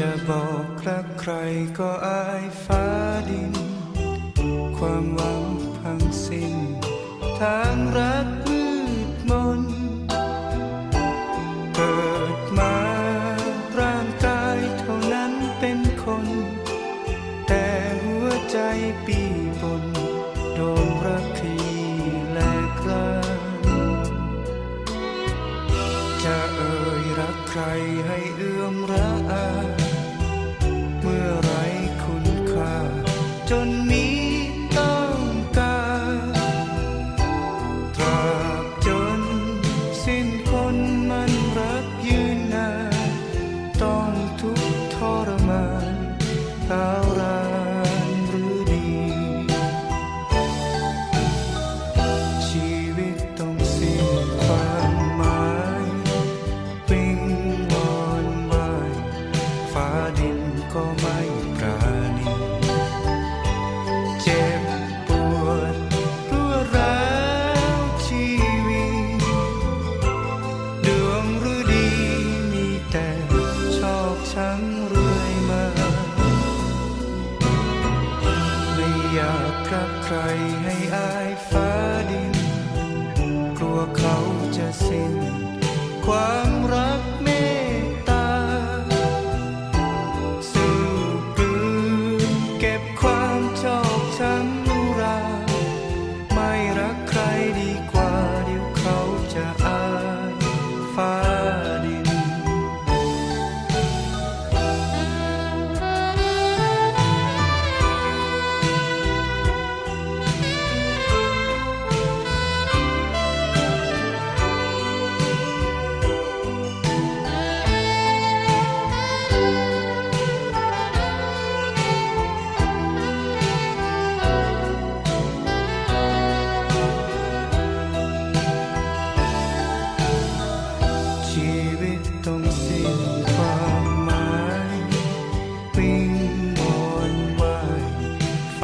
จะบอกรักใครก็อายฟ้าดิน ความหวังพังสิ้นทางรัก ใครให้เอื้อมระอา เมื่อไรคุณค่าจน รักใครให้อายฟ้าดิน กลัวเขาจะสิ้นความ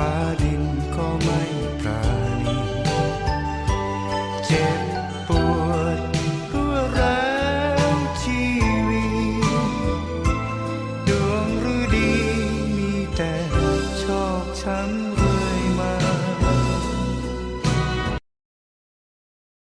Body.